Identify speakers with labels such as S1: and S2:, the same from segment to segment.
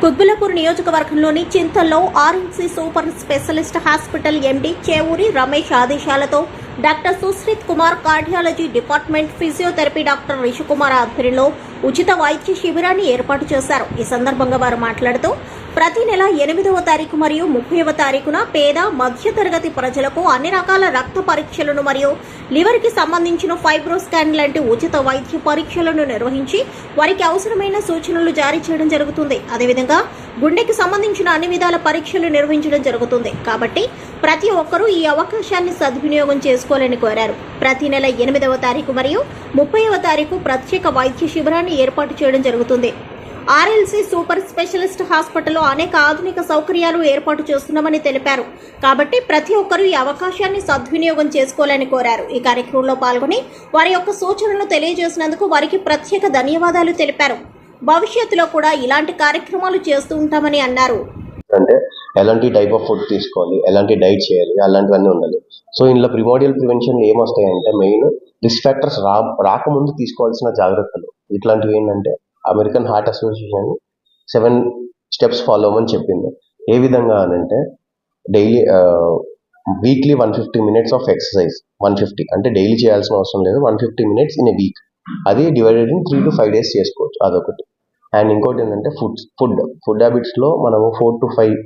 S1: కుత్బులపూర్ నియోజకవర్గంలోని చింతల్లో RNC super specialist hospital MD Chevuri Ramesh ఆదేశాలతో doctor Sushrith Kumar cardiology department physiotherapy doctor Rishikumar ఆధ్వర్యంలో ఉచిత వైద్య శిబిరాన్ని ఏర్పాటు చేశారు. ఈ సందర్భంగా వారు మాట్లాడుతూ ప్రతి నెల ఎనిమిదవ తారీఖు మరియు ముప్పైవ తారీఖున పేద మధ్యతరగతి ప్రజలకు అన్ని రకాల రక్త పరీక్షలను మరియు లివర్కి సంబంధించిన ఫైబ్రో స్కాన్ లాంటి ఉచిత వైద్య పరీక్షలను నిర్వహించి వారికి అవసరమైన సూచనలు జారీ చేయడం జరుగుతుంది. అదేవిధంగా గుండెకి సంబంధించిన అన్ని విధాల పరీక్షలు నిర్వహించడం జరుగుతుంది. కాబట్టి ప్రతి ఒక్కరూ ఈ అవకాశాన్ని సద్వినియోగం చేసుకోవాలని కోరారు. ప్రతి నెల ఎనిమిదవ తారీఖు మరియు ముప్పైవ తారీఖు ప్రత్యేక వైద్య శిబిరాన్ని ఏర్పాటు చేయడం జరుగుతుంది. ఆర్ఎల్సీ సూపర్ స్పెషలిస్ట్ హాస్పిటల్లో అనేక ఆధునిక సౌకర్యాలు ఏర్పాటు చేస్తున్నామని తెలిపారు. కాబట్టి ప్రతి ఒక్కరూ ఈ అవకాశాన్ని సద్వినియోగం చేసుకోవాలని కోరారు. ఈ కార్యక్రమంలో పాల్గొని వారి యొక్క సూచనలు తెలియజేసినందుకు వారికి ప్రత్యేక ధన్యవాదాలు తెలిపారు. భవిష్యత్తులో కూడా ఇలాంటి కార్యక్రమాలు చేస్తూ ఉంటామని అన్నారు.
S2: అంటే ఎలాంటి టైప్ ఆఫ్ ఫుడ్ తీసుకోవాలి ఎలాంటి డైట్ చేయాలి అలాంటివన్నీ ఉండాలి. సో ఇందులో ప్రిమోడియల్ ప్రివెన్షన్ ఏమొస్తాయంటే మెయిన్ రిస్క్ ఫ్యాక్టర్స్ రా రాకముందు తీసుకోవాల్సిన జాగ్రత్తలు. ఇట్లాంటివి ఏంటంటే American heart association seven steps follow అవ్వమని చెప్పింది. ఏ విధంగా అని అంటే daily weekly one fifty minutes of exercise one fifty అంటే డైలీ చేయాల్సిన అవసరం లేదు one fifty minutes in a week అది divided in three to five days చేసుకోవచ్చు అదొకటి. అండ్ ఇంకోటి ఏంటంటే ఫుడ్ ఫుడ్ ఫుడ్ హ్యాబిట్స్లో మనము four to five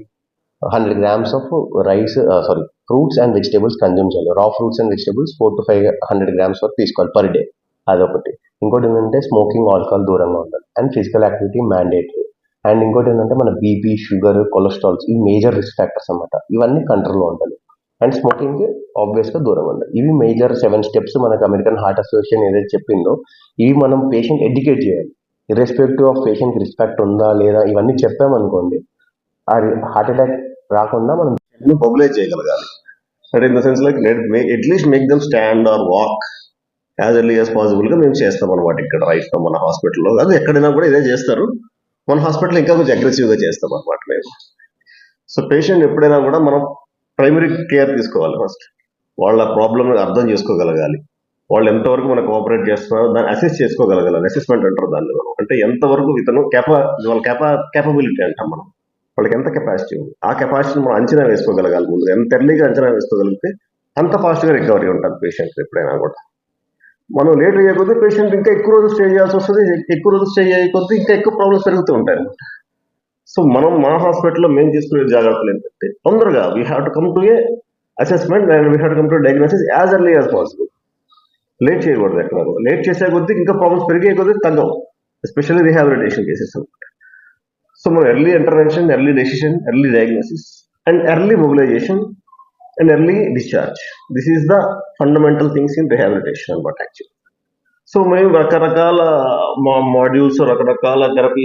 S2: hundred grams of rice sorry fruits and vegetables consume చేయాలి. Raw fruits and vegetables four to five hundred grams వరకు తీసుకోవాలి per day అదొకటి. ఇంకోటి ఏంటంటే స్మోకింగ్ ఆల్కహాల్ దూరంగా ఉండాలి. And physical activity mandatory and ఇంకోటి ఏంటంటే మన బీపీ షుగర్ కొలెస్ట్రాల్స్ ఈ మేజర్ రిస్క్ ఫ్యాక్టర్స్ అన్నమాట. ఇవన్నీ కంట్రోల్లో ఉండాలి. అండ్ స్మోకింగ్ ఆబ్వియస్గా దూరం ఉండాలి. ఇవి మేజర్ సెవెన్ స్టెప్స్ మనకు అమెరికన్ హార్ట్ అసోసియేషన్ ఏదైతే చెప్పిందో ఇవి మనం పేషెంట్ ఎడ్యుకేట్ చేయాలి. ఇర్రెస్పెక్టివ్ ఆఫ్ పేషెంట్ రిస్పెక్ట్ ఉందా లేదా ఇవన్నీ చెప్పామనుకోండి ఆ హార్ట్ అటాక్ రాకుండా మనం
S3: మొబిలైజ్ చేయగలగాలి. అంటే in the sense like let make at least make them stand or walk as early as పాసిబుల్గా మేము చేస్తాం అనమాట ఇక్కడ రైట్ మన హాస్పిటల్లో అది ఎక్కడైనా కూడా ఇదే చేస్తారు. మన హాస్పిటల్ ఇంకా కొంచెం అగ్రెసివ్గా చేస్తాం అనమాట మేము. సో పేషెంట్ ఎప్పుడైనా కూడా మనం ప్రైమరీ కేర్ తీసుకోవాలి ఫస్ట్ వాళ్ళ ప్రాబ్లమ్ అర్థం చేసుకోగలగాలి. వాళ్ళు ఎంతవరకు మనకు కోఆపరేట్ చేస్తున్నారో దాన్ని అసెస్ చేసుకోగలగాలి. అసెస్మెంట్ అంటారు దాన్ని మనం. అంటే ఎంతవరకు ఇతను కెపా వాళ్ళ కెపా కేపబిలిటీ అంటాం మనం. వాళ్ళకి ఎంత కెపాసిటీ ఉంది? ఆ కెపాసిటీని మనం అంచనా వేసుకోగలగాలి ముందు ఎంత ఎర్లీగా అంచనా వేసుకోగలిగితే అంత ఫాస్ట్గా రికవరీ ఉంటుంది పేషెంట్ ఎప్పుడైనా కూడా. మనం లేట్ అయ్యే పేషెంట్ ఇంకా ఎక్కువ రోజులు స్టే చేయాల్సి వస్తుంది ఎక్కువ రోజులు స్టే అయ్యే కొద్దీ ఇంకా ఎక్కువ ప్రాబ్లమ్స్ పెరుగుతూ ఉంటాయి. అనమాట సో మనం మా హాస్పిటల్లో మేము తీసుకునే జాగ్రత్తలు ఏంటంటే తొందరగా we have to come to a assessment and we have to come to diagnosis as early as possible late చేయకూడదు ఎక్కడ. లేట్ చేసే కొద్దీ ఇంకా ప్రాబ్లమ్స్ పెరిగే కొద్దీ తగ్గవు. ఎస్పెషల్లీ రిహాబిలిటేషన్ కేసెస్ సో మనం early intervention early decision early diagnosis and early mobilisation and early discharge this is the fundamental things in rehabilitation అనమాట యాక్చువల్ సో మేము రకరకాల మా మాడ్యూల్స్ రకరకాల థెరపీస్